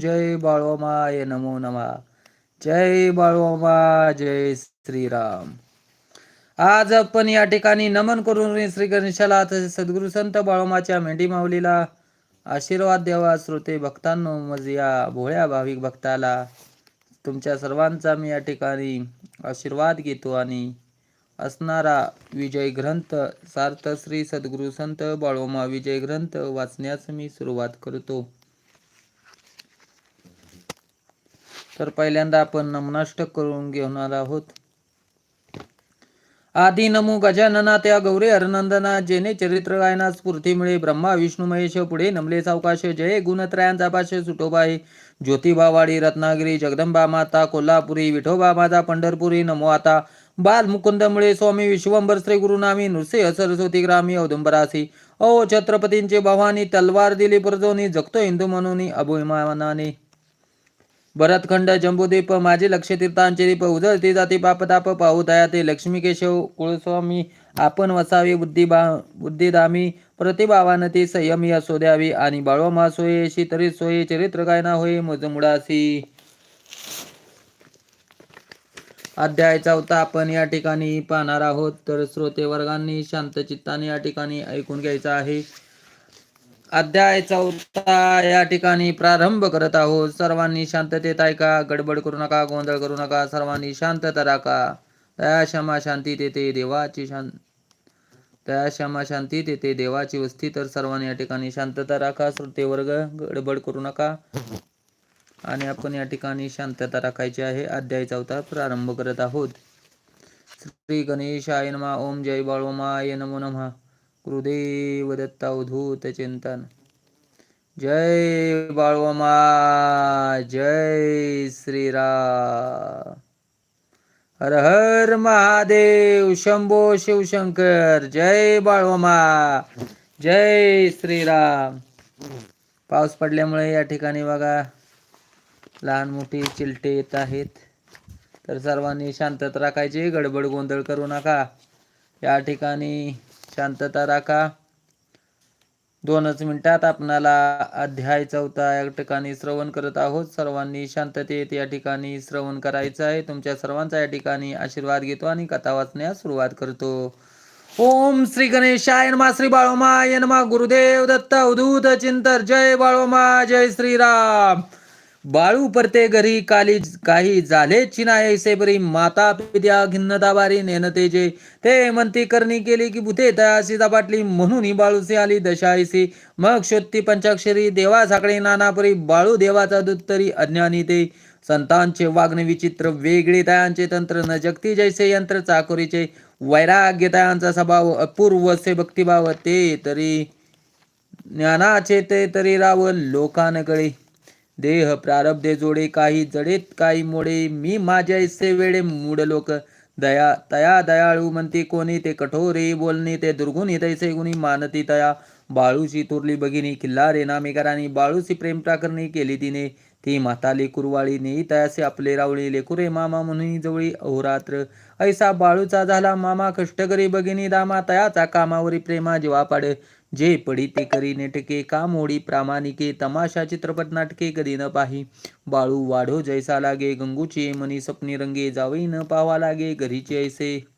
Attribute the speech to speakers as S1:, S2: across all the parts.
S1: जय बाळोमाय नमो नमा. जय बाळोमा जय श्रीराम. आज आपण या ठिकाणी नमन करून श्री गणेशाला तसे सद्गुरु संत बाळोमाच्या मेंढी माऊलीला आशीर्वाद द्यावा. श्रोते भक्तांनो मज या भोळ्या भाविक भक्ताला तुमच्या सर्वांचा मी या ठिकाणी आशीर्वाद घेतो आणि असणारा विजय ग्रंथ सार्थ श्री सद्गुरु संत बाळोमा विजय ग्रंथ वाचण्यास मी सुरुवात करतो. तर पहिल्यांदा आपण नमनाष्टक करून घेणार आहोत. आदि नमो गजानना त्या गौरे हरनंदना जेने चरित्र गायना स्फूर्ती मिळे. ब्रह्मा विष्णू महेश पुढे नमले सावकाश जय गुणत्रयांचा पाश सुटोबाई. ज्योतिबा वाडी रत्नागिरी जगदंबा माता कोल्हापुरी विठोबा माता पंढरपुरी नमो आता. बाल मुकुंदमुळे स्वामी विश्वंभर श्री गुरुनामी नृसिंह सरस्वती ग्रामी औदुंबरासी. ओ छत्रपतींचे भवानी तलवार दिली परजोनी जगतो हिंदू म्हणून अभिमानाने भरतखंड जंबूदीप माझे लक्ष तीर्थांचे दीप उजळती जाती पापताप पाहू दया ते लक्ष्मी केशव कुळस्वामी आपण वसावे बुद्धिबा बुद्धिदामी प्रतिभावान ती संयमी असो द्यावी आणि बाळोमा सोयेशी तरी सोयी चरित्र गायना होय मजमुडासी अध्याय चौथा आपण या ठिकाणी पाहणार आहोत तर श्रोते वर्गांनी शांत चित्ताने या ठिकाणी ऐकून घ्यायचं आहे अध्याय चौथा या ठिकाणी प्रारंभ करत आहोत. सर्वांनी शांततेत ऐका गडबड करू नका गोंधळ करू नका सर्वांनी शांतता राखा. दया क्षमा शांती तेथे देवाची शांत दया क्षमा शांती तेथे देवाची वस्ती. तर सर्वांनी या ठिकाणी शांतता राखा श्रोते वर्ग गडबड करू नका. आणि आपण या ठिकाणी शांतता राखायची आहे. अध्याय चौथा प्रारंभ करत आहोत. श्री गणेशाय नमा. ओम जय बाळोमाय नमो नमः. गुरुदेव दत्ता उधूत चिंतन जय बाळवमा जय श्रीराम। हर हर महादेव शंभो शिवशंकर जय बाळवमा जय श्रीराम। पाऊस पडल्यामुळे या ठिकाणी बघा लहान मोठी चिलटे येत आहेत. तर सर्वांनी शांतता राखायची गडबड गोंधळ करू नका. या ठिकाणी शांतता राखा. दोनच मिनिटात आपणाला अध्याय चौथा या ठिकाणी श्रवण करत आहोत. सर्वांनी शांततेत या ठिकाणी श्रवण करायचं आहे. तुमच्या सर्वांचा या ठिकाणी आशीर्वाद घेतो आणि कथा वाचण्यास सुरुवात करतो. ओम श्री गणेशाय नमा. श्री बाळोमा नमा. गुरुदेव दत्त उदूत चिंतर जय बाळोमा जय श्रीराम. बाळू परते घरी काली काही झाले चिनायसे बरी माता पित्या खिन्नता बारी नेनते जे ते म्हणती करणी केली की भूते तयासी झपाटली म्हणून ही बाळूसी आली दशायसी मग शोधती पंचाक्षरी देवा साकडे नानापरी बाळू देवाचा दूत तरी अज्ञानी ते. संतांचे वागणे विचित्र वेगळे तयांचे तंत्र न जगती जैसे यंत्र चाकोरीचे. वैराग्य तयांचा स्वभाव अपूर्व से भक्तिभाव ते तरी ज्ञानाचे ते तरी राव लोकानगळे देह प्रारब्धे जोडे काही जडेत काही मोडे. मी माझ्या इसे वेळे मूड लोक. दया तया दयाळू म्हणते कोणी ते कठोरे बोलणे ते दुर्गुणी तैसे गुणी मानती तया. बाळूशी तुरली भगिनी किल्ला रे नामेकरांनी बाळूशी प्रेम प्राकरणी केली तिने. ती माता लेकुरवाळी नेई तयासे आपले रावळी लेकुरे मामा म्हणून जवळी अहोरात्र. ऐसा बाळूचा झाला मामा कष्टकरी भगिनी दामा तयाचा कामावरी प्रेमा जीवा पाड. जे पडी ते करी नेटके कामोडी प्रामाणिके तमाशा चित्रपट नाटके कधी न पाही. बाळू वाढो जैसा लागे गंगूचे मनी स्वप्नी रंगे जावई न पावा लागे घरीचे ऐसे.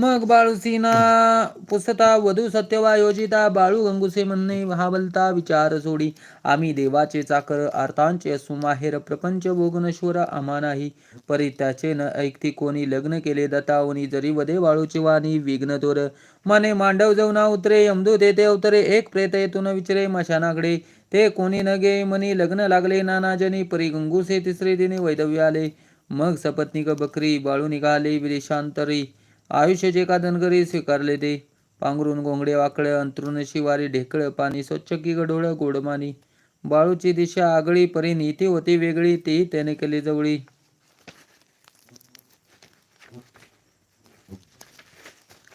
S1: मग बाळूसीना पुसता वधू सत्यवा योजिता बाळू गंगुसे म्हणणे महाबलता विचार सोडी आम्ही देवाचे चाकर अर्थांचे असू माहेर प्रपंच भोगनश्वर आम्हा नाही. परी त्याचे न ऐकती कोणी लग्न केले दतावनी जरी वधे बाळूची वाणी विघ्न तोर माने मांडव जवना उतरे यमदू देते उतरे एक प्रेत येतून विचरे मशानाकडे. ते कोणी न गे मनी लग्न लागले नानाजनी परी गंगुसे तिसरे दिने वैदव्य आले मग सपत्निक बकरी बाळू निघाले विदेशांतरी. आयुष्याचे का धनगरी स्वीकारले ते. पांघरून गोंगडे वाकडे अंतरुण शिवारी ढेकळं पाणी स्वच्छ की गडोळ गोडमानी. बाळूची दिशा आगळी परी नीती होती वेगळी तेही त्याने केली जवळी.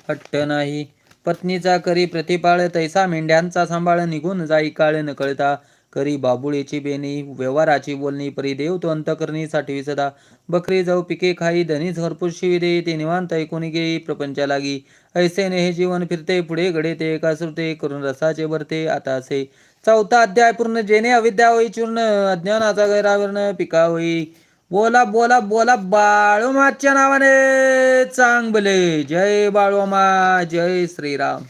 S1: हट्ट नाही. पत्नीचा करी प्रतिपाळ तैसा मेंढ्यांचा सांभाळ निघून जाई काळे न कळता. करी बाबुळीची बेनी व्यवहाराची बोलणी परी देव तो अंतकरणी साठवी सदा. बकरी जाऊ पिके खाई धनीच भरपूर शिवी देई ते निवांत ऐकून घेई प्रपंचा लागी. ऐसे ने हे जीवन फिरते पुढे घडे ते एका सुरते करून रसाचे भरते आता असे. चौथा अध्याय पूर्ण जेणे अविद्या होई चूर्ण अज्ञानाचा गैरावरण पिका होई. बोला बोला बोला बाळूमाच्या नावाने चांगले जय बाळूमा जय श्रीराम.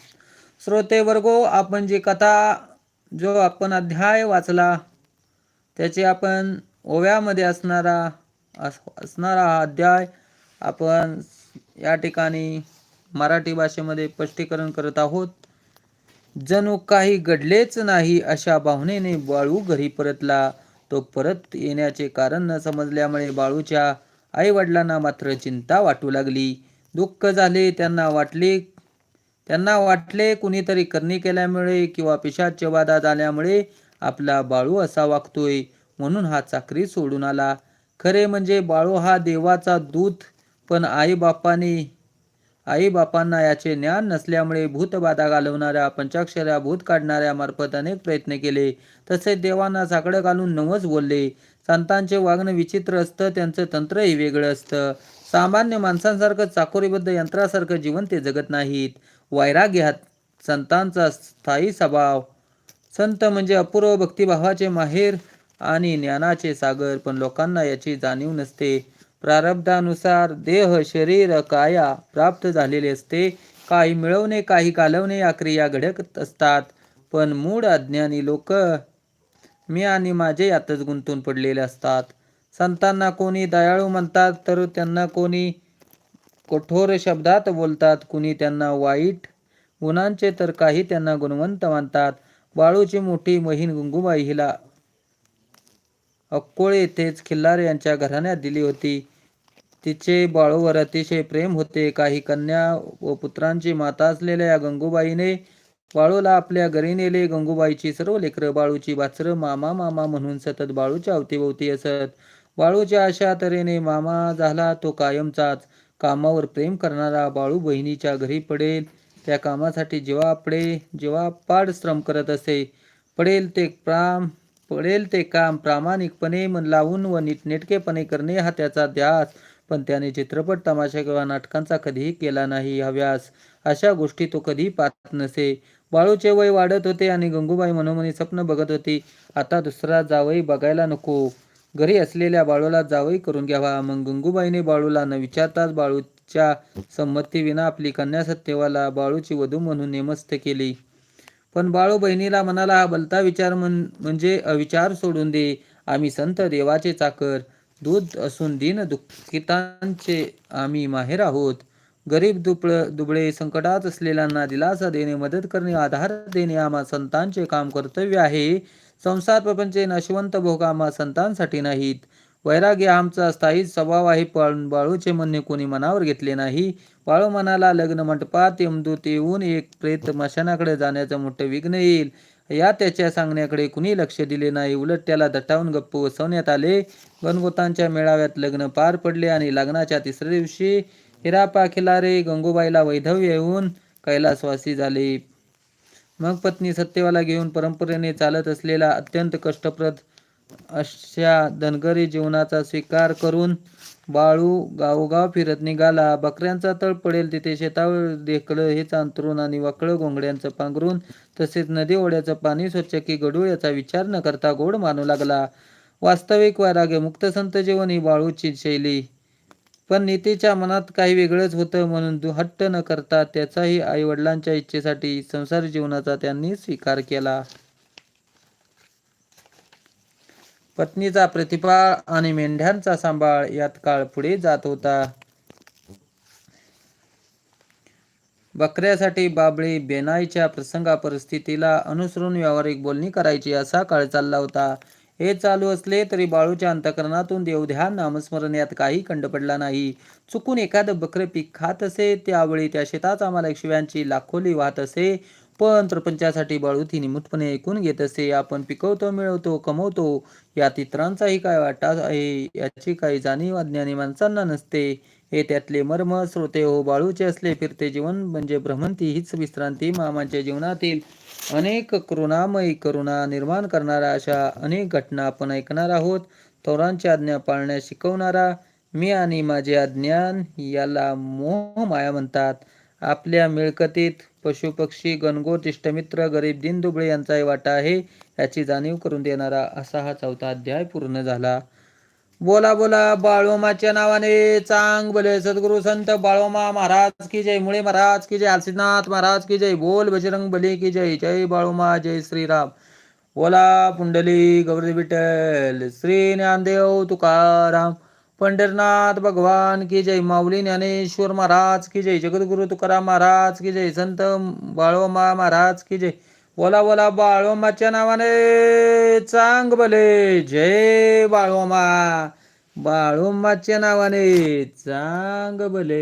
S1: श्रोते वर्गो आपण जी कथा जो आपण अध्याय वाचला त्याचे आपण ओव्यामध्ये असणारा अस- असणारा हा अध्याय आपण या ठिकाणी मराठी भाषेमध्ये स्पष्टीकरण करत आहोत. जणू काही घडलेच नाही अशा भावनेने बाळू घरी परतला. तो परत येण्याचे कारण न समजल्यामुळे बाळूच्या आई वडिलांना मात्र चिंता वाटू लागली. दुःख झाले त्यांना वाटले त्यांना वाटले कुणीतरी करणी केल्यामुळे किंवा पिशाचे वादा झाल्यामुळे आपला बाळू असा वागतोय म्हणून हा चाकरी सोडून आला. खरे म्हणजे बाळू हा देवाचा दूत पण आई आईबापांना आई बापांना याचे ज्ञान नसल्यामुळे भूतबाधा घालवणाऱ्या पंचाक्षऱ्या भूत काढणाऱ्या मार्फत अनेक प्रयत्न केले. तसेच देवांना साकडं घालून नवच बोलले. संतांचे वागणं विचित्र असतं त्यांचं तंत्रही वेगळं असतं. सामान्य माणसांसारखं चाकोरीबद्ध यंत्रासारखं जीवन ते जगत नाहीत. वैराग्यात संतांचा स्थायी स्वभाव. संत म्हणजे अपूर्व भक्तिभावाचे माहेर आणि ज्ञानाचे सागर पण लोकांना याची जाणीव नसते. प्रारब्धानुसार देह शरीर काया प्राप्त झालेले असते. काही मिळवणे काही घालवणे या क्रिया घडत असतात. पण मूळ अज्ञानी लोक मी आणि माझे यातच गुंतून पडलेले असतात. संतांना कोणी दयाळू म्हणतात तर त्यांना कोणी कठोर शब्दात बोलतात. कुणी त्यांना वाईट गुणांचे तर काही त्यांना गुणवंत मानतात. बाळूची मोठी बहीण गंगूबाई हिला अक्कोळे येथेच खिल्लार यांच्या घराण्यात दिली होती. तिचे बाळूवर अतिशय प्रेम होते. काही कन्या व पुत्रांची माता असलेल्या या गंगूबाईने बाळूला आपल्या घरी नेले. गंगूबाईची सर्व लेकरं बाळूची बाचरं मामा मामा म्हणून सतत बाळूच्या अवतीभोवती असत. बाळूच्या अशा तऱ्हेने मामा झाला तो कायमचाच. कामावर प्रेम करणारा बाळू बहिणीच्या घरी पडेल. त्या कामासाठी जेव्हा पडे जेव्हा पाड श्रम करत असे. पडेल ते प्राम पडेल ते काम प्रामाणिकपणे मन लावून व नीटनेटकेपणे करणे हा त्याचा ध्यास. पण त्याने चित्रपट तमाशा किंवा नाटकांचा कधीही केला नाही हव्यास. अशा गोष्टी तो कधी पाहत नसे. बाळूचे वय वाढत होते आणि गंगूबाई मनोमनी स्वप्न बघत होती. आता दुसरा जावई बघायला नको. घरी असलेल्या बाळूला जावई करून घ्यावा. मग गंगूबाईने बाळूला न विचारताच बाळूच्या संमतीविना आपली कन्या सत्यवाला बाळूची वधू म्हणून नेमस्थ केली. पण बाळू बहिणीला म्हणाला हा बलता विचार म्हण म्हणजे अविचार सोडून दे. आम्ही संत देवाचे चाकर. दूध असून दिन दुःखितांचे आम्ही माहेर आहोत. गरीब दुबळ दुबळे संकटात असलेल्यांना दिलासा देणे मदत करणे आधार देणे आम्हा संतांचे काम कर्तव्य आहे. संसार प्रपंच नशवंत भोगामा संतांसाठी नाहीत. वैराग्य आमचा स्थायी स्वभाव आहे पण बाळूचे म्हणणे कोणी मनावर घेतले नाही. बाळू मनाला लग्न मंडपात यमदूत येऊन एक प्रेत मशानाकडे जाण्याचं मोठं विघ्न येईल. या त्याच्या सांगण्याकडे कुणी लक्ष दिले नाही. उलट त्याला दटावून गप्प बसवण्यात आले. गणगोतांच्या मेळाव्यात लग्न पार पडले आणि लग्नाच्या तिसऱ्या दिवशी हिरापा खिलारे गंगूबाईला वैधव्य येऊन कैलासवासी झाले. मग पत्नी सत्यवाला घेऊन परंपरेने चालत असलेला अत्यंत कष्टप्रद अशा धनगरी जीवनाचा स्वीकार करून बाळू गावोगाव फिरत निघाला. बकऱ्यांचा तळ पडेल तिथे शेतावर देखलं हे अंतरून आणि वाकळं घोंगड्यांचं पांघरून तसेच नदी ओढ्याचं पाणी स्वच्छ की गडूळ याचा विचार न करता गोड मानू लागला. वास्तविक वैराग्य मुक्त संत जीवन ही बाळूची शैली. पण नीतीच्या मनात काही वेगळंच होतं म्हणून हट्ट न करता त्याचाही आई वडिलांच्या इच्छेसाठी संसार जीवनाचा त्यांनी स्वीकार केला. पत्नीचा प्रतिपाळ आणि मेंढ्यांचा सांभाळ यात काळ पुढे जात होता. बकऱ्यासाठी बाबळी बेनाईच्या प्रसंगा परिस्थितीला अनुसरून व्यावहारिक बोलणी करायची असा काळ चालला होता. हे चालू असले तरी बाळूच्या अंतकरणातून देवध्यान नामस्मरण यात काही खंड पडला नाही. चुकून एखादं बकरे पीक खात असे त्यावेळी त्या शेतात आम्हाला शिव्यांची लाखोली वाहत असे. पण प्रपंचासाठी बाळू ती निमूटपणे ऐकून घेत असे. आपण पिकवतो मिळवतो कमवतो यात इतरांचाही काय वाटा आहे याची काही जाणीव अज्ञानी माणसांना नसते. हे त्यातले मर्म श्रोते हो बाळूचे असले फिरते जीवन म्हणजे भ्रमंती हीच विश्रांती मामाच्या जीवनातील. अनेक करुणामयी करुणा निर्माण करणाऱ्या अशा अनेक घटना आपण ऐकणार आहोत. थोरांची आज्ञा पाळण्यास शिकवणारा मी आणि माझे अज्ञान याला मोह माया म्हणतात. आपल्या मिळकतीत पशुपक्षी गणगोत इष्टमित्र गरीब दिनदुबळे यांचाही वाटा आहे. याची जाणीव करून देणारा असा हा चौथा अध्याय पूर्ण झाला. बोला बोला बाळोमाच्या नावाने चांग बोले. सद्गुरु संत बाळोमा महाराज की जय मुळे महाराज की जय आलसीनाथ महाराज की जय बोल बजरंग बली की जय जय बाळोमा जय श्रीराम. बोला पुंडली गौरी विठ्ठल श्री ज्ञानदेव तुकाराम पंढरनाथ भगवान की जय माऊली ज्ञानेश्वर महाराज की जय जगद्गुरु तुकाराम महाराज की जय संत बाळोमा महाराज की जय. बोला बोला बाळोमाच्या नावाने चांग भले. जय बाळोमा. बाळोमाच्या नावाने चांग भले.